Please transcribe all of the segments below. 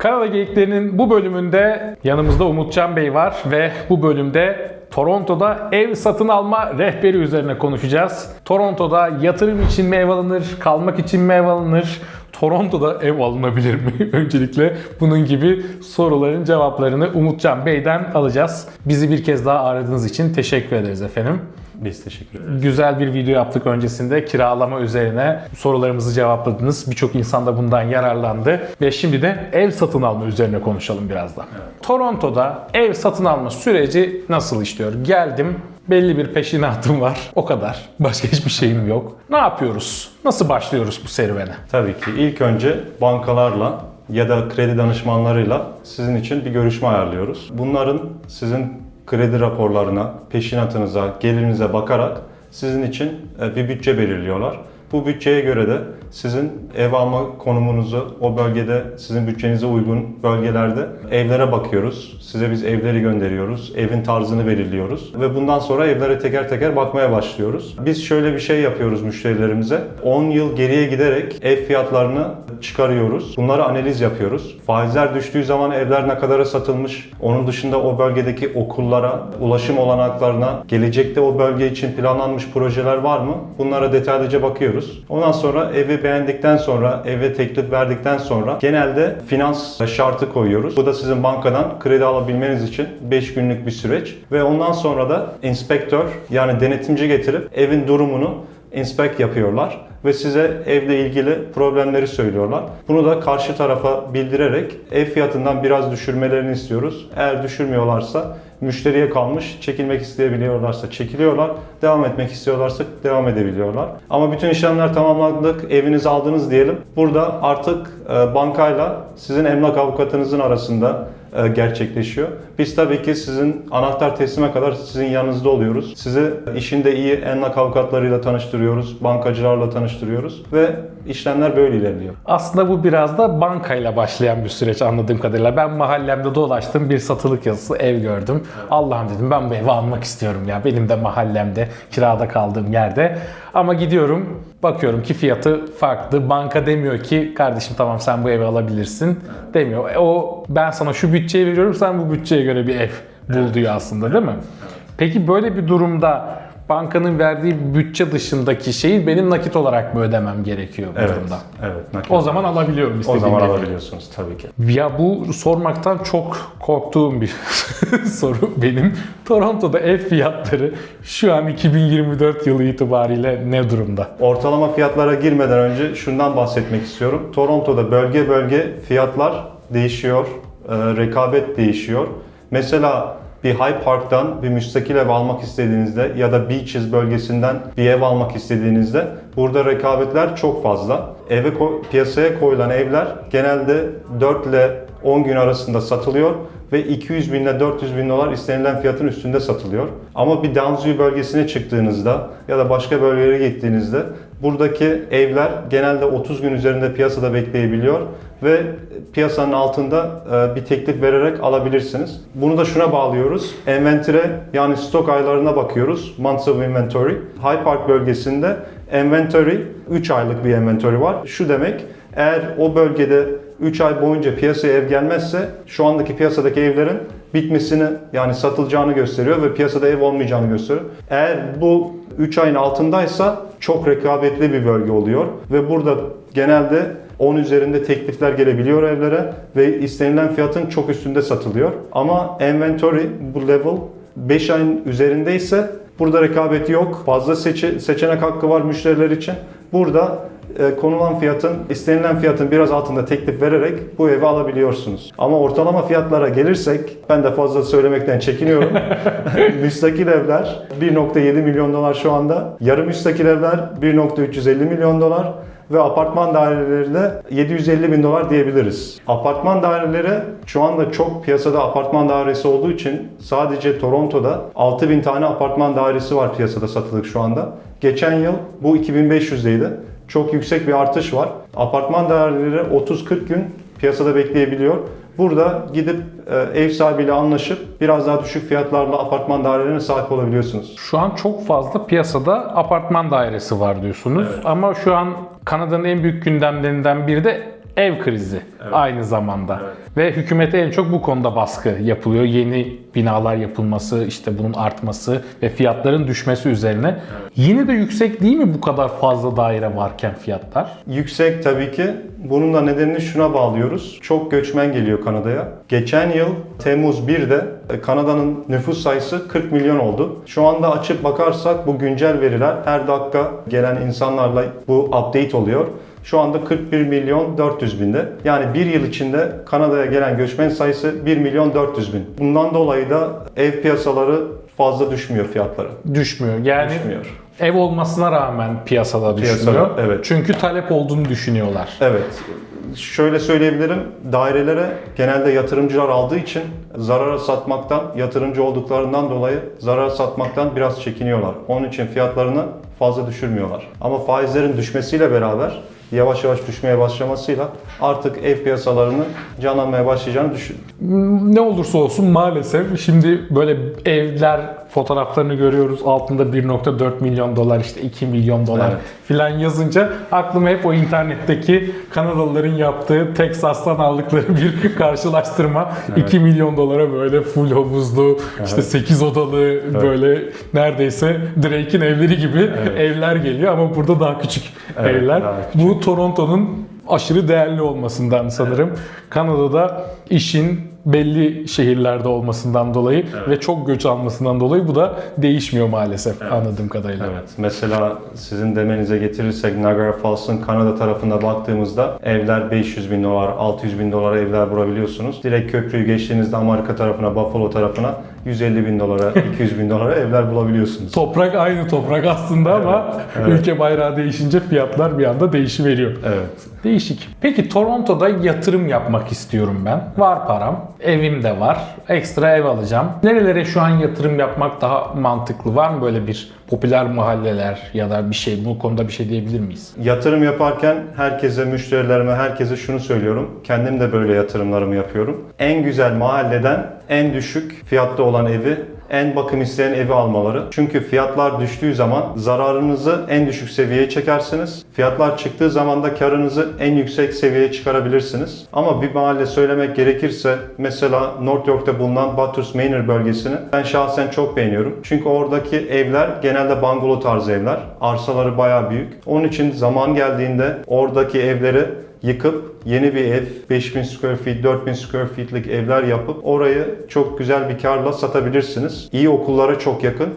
Kanada Geyiklerinin bu bölümünde yanımızda Umutcan Bey var ve bu bölümde Toronto'da ev satın alma rehberi üzerine konuşacağız. Toronto'da yatırım için mi ev alınır, kalmak için mi ev alınır? Toronto'da ev alınabilir mi? Öncelikle bunun gibi soruların cevaplarını Umutcan Bey'den alacağız. Bizi bir kez daha aradığınız için teşekkür ederiz efendim. Biz teşekkür ederiz. Güzel bir video yaptık öncesinde kiralama üzerine sorularımızı cevapladınız. Birçok insan da bundan yararlandı. Ve şimdi de ev satın alma üzerine konuşalım biraz da. Toronto'da ev satın alma süreci nasıl işliyor? Geldim, belli bir peşinatım var. O kadar. Başka hiçbir şeyim yok. Ne yapıyoruz? Nasıl başlıyoruz bu serüvene? Tabii ki ilk önce bankalarla ya da kredi danışmanlarıyla sizin için bir görüşme ayarlıyoruz. Bunların sizin kredi raporlarına, peşinatınıza, gelirinize bakarak sizin için e, bir bütçe belirliyorlar. Bu bütçeye göre de sizin ev alma konumunuzu o bölgede sizin bütçenize uygun bölgelerde evlere bakıyoruz. Size biz evleri gönderiyoruz. Evin tarzını belirliyoruz ve bundan sonra evlere teker teker bakmaya başlıyoruz. Biz şöyle bir şey yapıyoruz müşterilerimize. 10 yıl geriye giderek ev fiyatlarını çıkarıyoruz. Bunları analiz yapıyoruz. Faizler düştüğü zaman evler ne kadara satılmış? Onun dışında o bölgedeki okullara, ulaşım olanaklarına, gelecekte o bölge için planlanmış projeler var mı? Bunlara detaylıca bakıyoruz. Ondan sonra evi beğendikten sonra, eve teklif verdikten sonra genelde finans şartı koyuyoruz. Bu da sizin bankadan kredi alabilmeniz için 5 günlük bir süreç. Ve ondan sonra da inspektör yani denetimci getirip evin durumunu inspect yapıyorlar ve size evle ilgili problemleri söylüyorlar. Bunu da karşı tarafa bildirerek ev fiyatından biraz düşürmelerini istiyoruz. Eğer düşürmüyorlarsa müşteriye kalmış, çekilmek isteyebiliyorlarsa çekiliyorlar, devam etmek istiyorlarsa devam edebiliyorlar. Ama bütün işlemler tamamlandık, evinizi aldınız diyelim. Burada artık e, bankayla sizin emlak avukatınızın arasında gerçekleşiyor. Biz tabii ki sizin anahtar teslime kadar sizin yanınızda oluyoruz. Sizi işinde iyi emlak avukatlarıyla tanıştırıyoruz, bankacılarla tanıştırıyoruz ve işlemler böyle ilerliyor. Aslında bu biraz da bankayla başlayan bir süreç anladığım kadarıyla. Ben mahallemde dolaştım, bir satılık yazısı ev gördüm. Allah'ım dedim ben bu evi almak istiyorum ya. Benim de mahallemde, kirada kaldığım yerde. Ama gidiyorum, bakıyorum ki fiyatı farklı. Banka demiyor ki kardeşim tamam sen bu evi alabilirsin demiyor. E, O ben sana şu bütçeyi veriyorum, sen bu bütçeye göre bir ev bul diyor aslında değil mi? Peki böyle bir durumda bankanın verdiği bütçe dışındaki şeyi benim nakit olarak mı ödemem gerekiyor bu Evet, durumda? evet. nakit O zaman alabiliyorum o istediğim zaman evi. alabiliyorsunuz tabii ki. Ya bu sormaktan çok korktuğum bir soru benim. Toronto'da ev fiyatları şu an 2024 yılı itibariyle ne durumda? Ortalama fiyatlara girmeden önce şundan bahsetmek istiyorum. Toronto'da bölge bölge fiyatlar değişiyor, e, rekabet değişiyor. Mesela bir High Park'tan bir müstakil ev almak istediğinizde ya da Beaches bölgesinden bir ev almak istediğinizde burada rekabetler çok fazla. Eve piyasaya koyulan evler genelde 4 ile 10 gün arasında satılıyor ve 200 bin ile 400 bin dolar istenilen fiyatın üstünde satılıyor. Ama bir Downsview bölgesine çıktığınızda ya da başka bölgelere gittiğinizde buradaki evler genelde 30 gün üzerinde piyasada bekleyebiliyor ve piyasanın altında e, bir teklif vererek alabilirsiniz. Bunu da şuna bağlıyoruz. Enventöre yani stok aylarına bakıyoruz. Months of Inventory. High Park bölgesinde inventory 3 aylık bir inventory var. Şu demek eğer o bölgede 3 ay boyunca piyasaya ev gelmezse şu andaki piyasadaki evlerin bitmesini yani satılacağını gösteriyor ve piyasada ev olmayacağını gösteriyor. Eğer bu 3 ayın altındaysa çok rekabetli bir bölge oluyor ve burada genelde 10 üzerinde teklifler gelebiliyor evlere ve istenilen fiyatın çok üstünde satılıyor. Ama inventory bu level 5 ayın üzerindeyse burada rekabet yok. Fazla seçe- seçenek hakkı var müşteriler için. Burada konulan fiyatın, istenilen fiyatın biraz altında teklif vererek bu evi alabiliyorsunuz. Ama ortalama fiyatlara gelirsek, ben de fazla söylemekten çekiniyorum. müstakil evler 1.7 milyon dolar şu anda. Yarı müstakil evler 1.350 milyon dolar ve apartman daireleri de 750 bin dolar diyebiliriz. Apartman daireleri şu anda çok piyasada apartman dairesi olduğu için sadece Toronto'da 6000 tane apartman dairesi var piyasada satılık şu anda. Geçen yıl bu 2500'deydi. Çok yüksek bir artış var. Apartman daireleri 30-40 gün piyasada bekleyebiliyor. Burada gidip e, ev sahibiyle anlaşıp biraz daha düşük fiyatlarla apartman dairelerine sahip olabiliyorsunuz. Şu an çok fazla piyasada apartman dairesi var diyorsunuz. Ama şu an Kanada'nın en büyük gündemlerinden biri de ev krizi aynı zamanda. Ve hükümete en çok bu konuda baskı yapılıyor. Yeni binalar yapılması, işte bunun artması ve fiyatların düşmesi üzerine. Yine de yüksek değil mi bu kadar fazla daire varken fiyatlar? Yüksek tabii ki. Bunun da nedenini şuna bağlıyoruz. Çok göçmen geliyor Kanada'ya. Geçen yıl Temmuz 1'de e, Kanada'nın nüfus sayısı 40 milyon oldu. Şu anda açıp bakarsak bu güncel veriler her dakika gelen insanlarla bu update oluyor. Şu anda 41 milyon 400 binde. Yani bir yıl içinde Kanada'ya gelen göçmen sayısı 1 milyon 400 bin. Bundan dolayı da ev piyasaları fazla düşmüyor fiyatları. Düşmüyor. Yani Düşmüyor. ev olmasına rağmen piyasada Piyasada, düşmüyor. evet. Çünkü talep olduğunu düşünüyorlar. Evet. Şöyle söyleyebilirim. Dairelere genelde yatırımcılar aldığı için zarara satmaktan, yatırımcı olduklarından dolayı zarara satmaktan biraz çekiniyorlar. Onun için fiyatlarını fazla düşürmüyorlar. Ama faizlerin düşmesiyle beraber yavaş yavaş düşmeye başlamasıyla artık ev piyasalarının canlanmaya başlayacağını düşün. Ne olursa olsun maalesef şimdi böyle evler fotoğraflarını görüyoruz. Altında 1.4 milyon dolar işte 2 milyon dolar Evet. filan yazınca aklıma hep o internetteki Kanadalıların yaptığı Texas'tan aldıkları bir karşılaştırma. 2 milyon dolara böyle full havuzlu işte 8 odalı böyle neredeyse Drake'in evleri gibi evler geliyor ama burada daha küçük Evet, evler. daha küçük. Bu Toronto'nun aşırı değerli olmasından sanırım. Kanada'da işin belli şehirlerde olmasından dolayı ve çok göç almasından dolayı bu da değişmiyor maalesef anladığım kadarıyla. Evet. Mesela sizin demenize getirirsek Niagara Falls'ın Kanada tarafına baktığımızda evler 500 bin dolar, 600 bin dolara evler bulabiliyorsunuz. Direkt köprüyü geçtiğinizde Amerika tarafına, Buffalo tarafına 150 bin dolara, 200 bin dolara evler bulabiliyorsunuz. Toprak aynı toprak aslında ama ülke bayrağı değişince fiyatlar bir anda değişiveriyor. Evet. Değişik. Peki Toronto'da yatırım yapmak istiyorum ben. Var param. Evim de var. Ekstra ev alacağım. Nerelere şu an yatırım yapmak daha mantıklı? Var mı böyle bir popüler mahalleler ya da bir şey? Bu konuda bir şey diyebilir miyiz? Yatırım yaparken herkese, müşterilerime, herkese şunu söylüyorum. Kendim de böyle yatırımlarımı yapıyorum. En güzel mahalleden en düşük fiyatta olan evi, en bakım isteyen evi almaları. Çünkü fiyatlar düştüğü zaman zararınızı en düşük seviyeye çekersiniz. Fiyatlar çıktığı zaman da karınızı en yüksek seviyeye çıkarabilirsiniz. Ama bir mahalle söylemek gerekirse mesela North York'ta bulunan Butters Manor bölgesini ben şahsen çok beğeniyorum. Çünkü oradaki evler genelde bungalow tarzı evler. Arsaları bayağı büyük. Onun için zaman geldiğinde oradaki evleri yıkıp yeni bir ev 5000 square feet, 4000 square feet'lik evler yapıp orayı çok güzel bir karla satabilirsiniz. İyi okullara çok yakın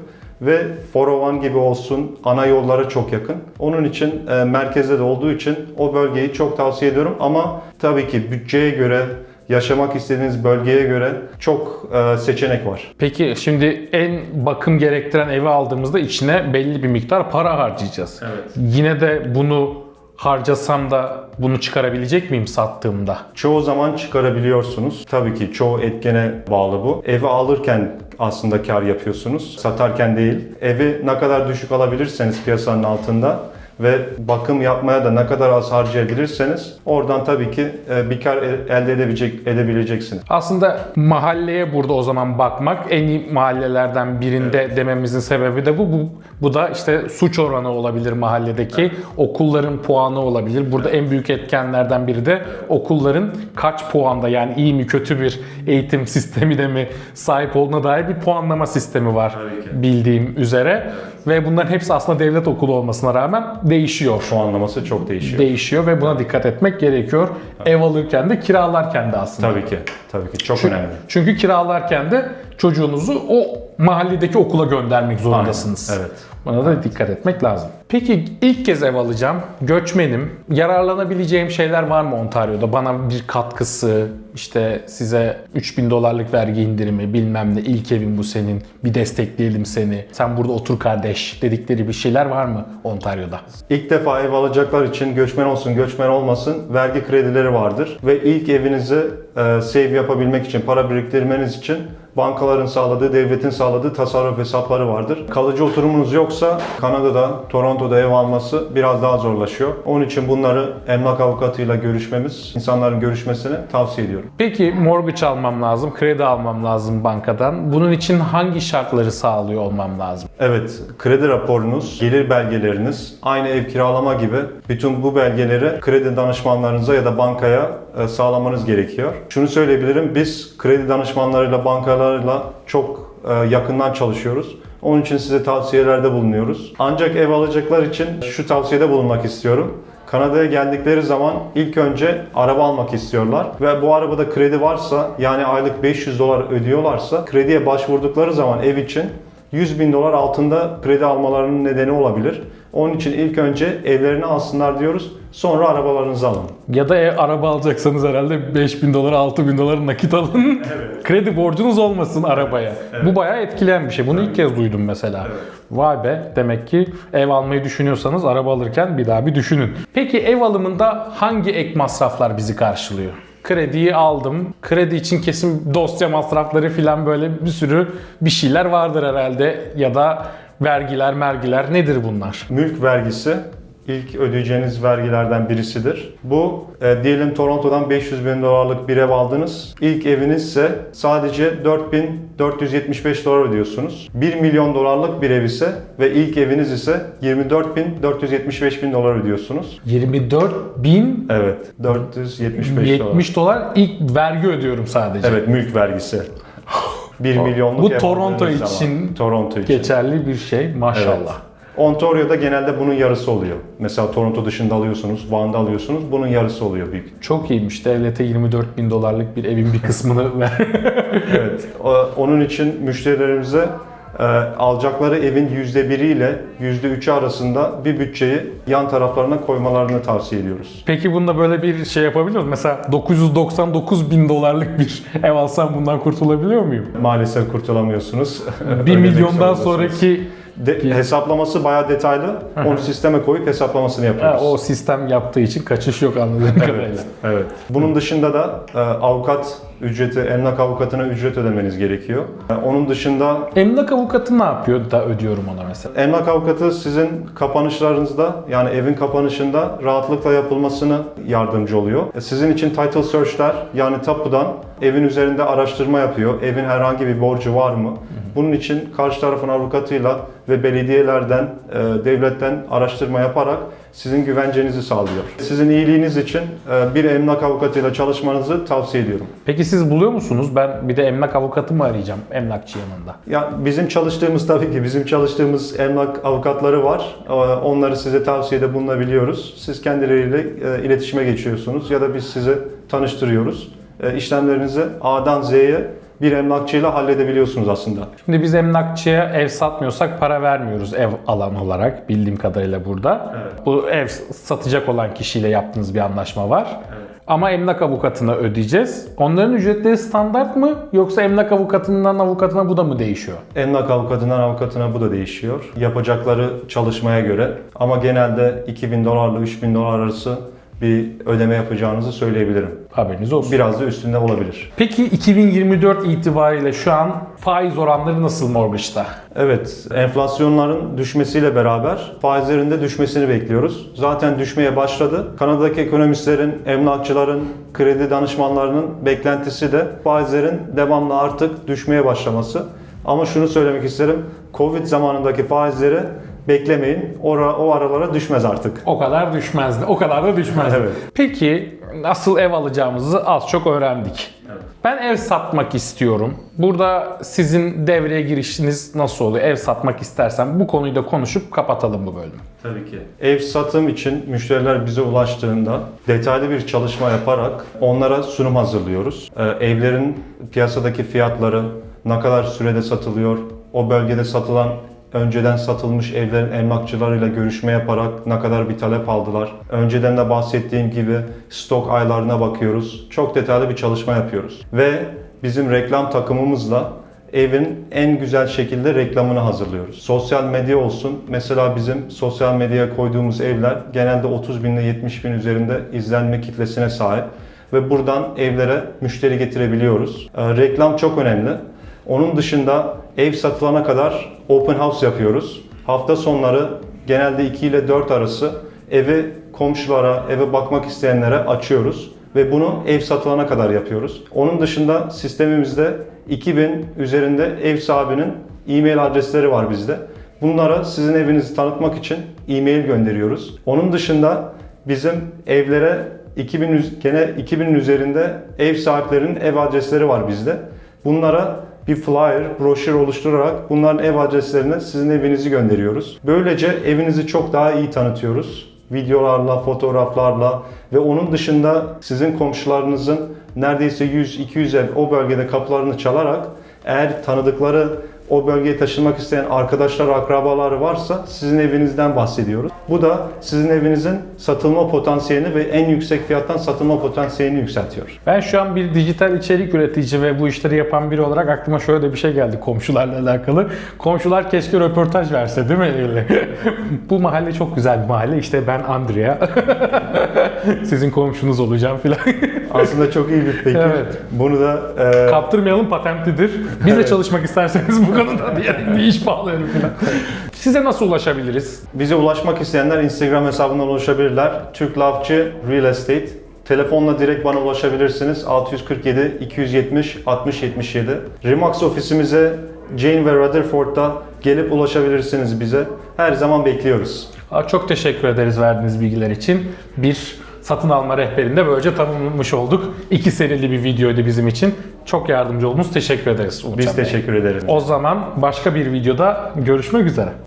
ve 401 gibi olsun ana yollara çok yakın. Onun için e, merkezde de olduğu için o bölgeyi çok tavsiye ediyorum ama tabii ki bütçeye göre yaşamak istediğiniz bölgeye göre çok e, seçenek var. Peki şimdi en bakım gerektiren evi aldığımızda içine belli bir miktar para harcayacağız. Evet. Yine de bunu harcasam da bunu çıkarabilecek miyim sattığımda? Çoğu zaman çıkarabiliyorsunuz. Tabii ki çoğu etkene bağlı bu. Evi alırken aslında kar yapıyorsunuz. Satarken değil. Evi ne kadar düşük alabilirseniz piyasanın altında ve bakım yapmaya da ne kadar az harcayabilirseniz oradan tabii ki e, bir kar el- elde edebilecek, edebileceksiniz. Aslında mahalleye burada o zaman bakmak en iyi mahallelerden birinde dememizin sebebi de bu. Bu, bu da işte suç oranı olabilir mahalledeki, okulların puanı olabilir. Burada en büyük etkenlerden biri de okulların kaç puanda yani iyi mi kötü bir eğitim sistemi de mi sahip olduğuna dair bir puanlama sistemi var bildiğim üzere. Ve bunların hepsi aslında devlet okulu olmasına rağmen değişiyor. Puanlaması çok değişiyor. Değişiyor ve buna dikkat etmek gerekiyor. Ev alırken de kiralarken de aslında. tabii ki. Tabii ki. Çok Çünkü, önemli. çünkü kiralarken de çocuğunuzu o mahalledeki okula göndermek zorundasınız. Aynen, evet. Buna da dikkat etmek lazım. Peki ilk kez ev alacağım, göçmenim. Yararlanabileceğim şeyler var mı Ontario'da? Bana bir katkısı, işte size 3000 dolarlık vergi indirimi, bilmem ne, ilk evin bu senin, bir destekleyelim seni, sen burada otur kardeş dedikleri bir şeyler var mı Ontario'da? İlk defa ev alacaklar için göçmen olsun göçmen olmasın vergi kredileri vardır. Ve ilk evinizi e, save yapabilmek için, para biriktirmeniz için bankaların sağladığı, devletin sağladığı tasarruf hesapları vardır. Kalıcı oturumunuz yoksa Kanada'da, Toronto Toronto'da ev alması biraz daha zorlaşıyor. Onun için bunları emlak avukatıyla görüşmemiz, insanların görüşmesini tavsiye ediyorum. Peki mortgage almam lazım, kredi almam lazım bankadan. Bunun için hangi şartları sağlıyor olmam lazım? Evet, kredi raporunuz, gelir belgeleriniz, aynı ev kiralama gibi bütün bu belgeleri kredi danışmanlarınıza ya da bankaya sağlamanız gerekiyor. Şunu söyleyebilirim, biz kredi danışmanlarıyla, bankalarla çok e, yakından çalışıyoruz. Onun için size tavsiyelerde bulunuyoruz. Ancak ev alacaklar için şu tavsiyede bulunmak istiyorum. Kanada'ya geldikleri zaman ilk önce araba almak istiyorlar ve bu arabada kredi varsa yani aylık 500 dolar ödüyorlarsa krediye başvurdukları zaman ev için 100 bin dolar altında kredi almalarının nedeni olabilir. Onun için ilk önce evlerini alsınlar diyoruz. Sonra arabalarınızı alın. Ya da ev, araba alacaksanız herhalde 5000 dolar, 6000 dolar nakit alın. Kredi borcunuz olmasın arabaya. Bu bayağı etkileyen bir şey. Bunu ilk kez duydum mesela. Vay be demek ki ev almayı düşünüyorsanız araba alırken bir daha bir düşünün. Peki ev alımında hangi ek masraflar bizi karşılıyor? Krediyi aldım. Kredi için kesin dosya masrafları falan böyle bir sürü bir şeyler vardır herhalde. Ya da vergiler, mergiler nedir bunlar? Mülk vergisi ilk ödeyeceğiniz vergilerden birisidir. Bu e, diyelim Toronto'dan 500 bin dolarlık bir ev aldınız. İlk evinizse sadece 4475 dolar ödüyorsunuz. 1 milyon dolarlık bir ev ise ve ilk eviniz ise 24.475 bin dolar ödüyorsunuz. 24 bin Evet, 475 dolar. 70 dolar ilk vergi ödüyorum sadece. Evet, mülk vergisi. 1 milyonluk Bu ev Toronto aldığınız zaman. için Toronto için. Geçerli bir şey maşallah. Evet. Ontario'da genelde bunun yarısı oluyor. Mesela Toronto dışında alıyorsunuz, Van'da alıyorsunuz. Bunun yarısı oluyor büyük. Çok iyiymiş. Devlete 24 bin dolarlık bir evin bir kısmını ver. Evet. Onun için müşterilerimize e, alacakları evin %1'i ile %3'ü arasında bir bütçeyi yan taraflarına koymalarını tavsiye ediyoruz. Peki bunda böyle bir şey yapabiliyor muyuz? Mesela 999 bin dolarlık bir ev alsam bundan kurtulabiliyor muyum? Maalesef kurtulamıyorsunuz. 1 Ödemek milyondan sonraki De- hesaplaması bayağı detaylı. Onu sisteme koyup hesaplamasını Ha, yapıyoruz. o sistem yaptığı için kaçış yok anladığım kadarıyla. Evet, evet. Bunun dışında da e, avukat ücreti, emlak avukatına ücret ödemeniz gerekiyor. E, onun dışında Emlak avukatı ne yapıyor da ödüyorum ona mesela? emlak avukatı sizin kapanışlarınızda yani evin kapanışında rahatlıkla yapılmasını yardımcı oluyor. E, Sizin için title search'ler yani tapudan evin üzerinde araştırma yapıyor. Evin herhangi bir borcu var mı? Bunun için karşı tarafın avukatıyla ve belediyelerden, e, devletten araştırma yaparak sizin güvencenizi sağlıyor. Sizin iyiliğiniz için e, bir emlak avukatıyla çalışmanızı tavsiye ediyorum. Peki siz buluyor musunuz? Ben bir de emlak avukatı mı arayacağım emlakçı yanında? Ya bizim çalıştığımız tabii ki bizim çalıştığımız emlak avukatları var. Ee, Onları size tavsiyede bulunabiliyoruz. Siz kendileriyle e, iletişime geçiyorsunuz ya da biz sizi tanıştırıyoruz. E, İşlemlerinizi A'dan Z'ye bir emlakçıyla halledebiliyorsunuz aslında. Şimdi biz emlakçıya ev satmıyorsak para vermiyoruz ev alan olarak bildiğim kadarıyla burada. Bu ev satacak olan kişiyle yaptığınız bir anlaşma var. Ama emlak avukatına ödeyeceğiz. Onların ücretleri standart mı yoksa emlak avukatından avukatına bu da mı değişiyor? Emlak avukatından avukatına bu da değişiyor. Yapacakları çalışmaya göre ama genelde 2000 dolarla 3000 dolar arası bir ödeme yapacağınızı söyleyebilirim. Haberiniz olsun. Biraz da üstünde olabilir. Peki 2024 itibariyle şu an faiz oranları nasıl mortgage'da? Evet, enflasyonların düşmesiyle beraber faizlerin de düşmesini bekliyoruz. Zaten düşmeye başladı. Kanada'daki ekonomistlerin, emlakçıların, kredi danışmanlarının beklentisi de faizlerin devamlı artık düşmeye başlaması. Ama şunu söylemek isterim, Covid zamanındaki faizleri beklemeyin. O, o aralara düşmez artık. O kadar düşmezdi. O kadar da düşmezdi. Evet. Peki nasıl ev alacağımızı az çok öğrendik. Ben ev satmak istiyorum. Burada sizin devreye girişiniz nasıl oluyor? Ev satmak istersem bu konuyu da konuşup kapatalım bu bölümü. Tabii ki. Ev satım için müşteriler bize ulaştığında detaylı bir çalışma yaparak onlara sunum hazırlıyoruz. Ee, evlerin piyasadaki fiyatları, ne kadar sürede satılıyor, o bölgede satılan önceden satılmış evlerin emlakçılarıyla görüşme yaparak ne kadar bir talep aldılar. Önceden de bahsettiğim gibi stok aylarına bakıyoruz. Çok detaylı bir çalışma yapıyoruz. Ve bizim reklam takımımızla evin en güzel şekilde reklamını hazırlıyoruz. Sosyal medya olsun. Mesela bizim sosyal medyaya koyduğumuz evler genelde 30 bin ile 70 bin üzerinde izlenme kitlesine sahip. Ve buradan evlere müşteri getirebiliyoruz. Ee, reklam çok önemli. Onun dışında ev satılana kadar open house yapıyoruz. Hafta sonları genelde 2 ile 4 arası evi komşulara, eve bakmak isteyenlere açıyoruz ve bunu ev satılana kadar yapıyoruz. Onun dışında sistemimizde 2000 üzerinde ev sahibinin e-mail adresleri var bizde. Bunlara sizin evinizi tanıtmak için e-mail gönderiyoruz. Onun dışında bizim evlere 2000 üz- gene 2000'in üzerinde ev sahiplerinin ev adresleri var bizde. Bunlara bir flyer, broşür oluşturarak bunların ev adreslerine sizin evinizi gönderiyoruz. Böylece evinizi çok daha iyi tanıtıyoruz. Videolarla, fotoğraflarla ve onun dışında sizin komşularınızın neredeyse 100-200 ev o bölgede kapılarını çalarak eğer tanıdıkları o bölgeye taşınmak isteyen arkadaşlar, akrabaları varsa sizin evinizden bahsediyoruz. Bu da sizin evinizin satılma potansiyelini ve en yüksek fiyattan satılma potansiyelini yükseltiyor. Ben şu an bir dijital içerik üretici ve bu işleri yapan biri olarak aklıma şöyle bir şey geldi komşularla alakalı. Komşular keşke röportaj verse değil mi? Bu mahalle çok güzel bir mahalle. İşte ben Andrea. Sizin komşunuz olacağım filan. Aslında çok iyi bir fikir. Evet. Bunu da e, Kaptırmayalım patentlidir. Biz de çalışmak isterseniz bu konuda diye bir iş bağlayalım filan. Size nasıl ulaşabiliriz? Bize ulaşmak isteyenler Instagram hesabından ulaşabilirler. Türk Lavcı Real Estate. Telefonla direkt bana ulaşabilirsiniz. 647 270 60 77. Remax ofisimize Jane ve Rutherford'da gelip ulaşabilirsiniz bize. Her zaman bekliyoruz. Çok teşekkür ederiz verdiğiniz bilgiler için. Bir satın alma rehberinde böylece tanımlamış olduk. İki serili bir videoydu bizim için. Çok yardımcı oldunuz. Teşekkür ederiz. Umutcan Biz teşekkür ederiz. O zaman başka bir videoda görüşmek üzere.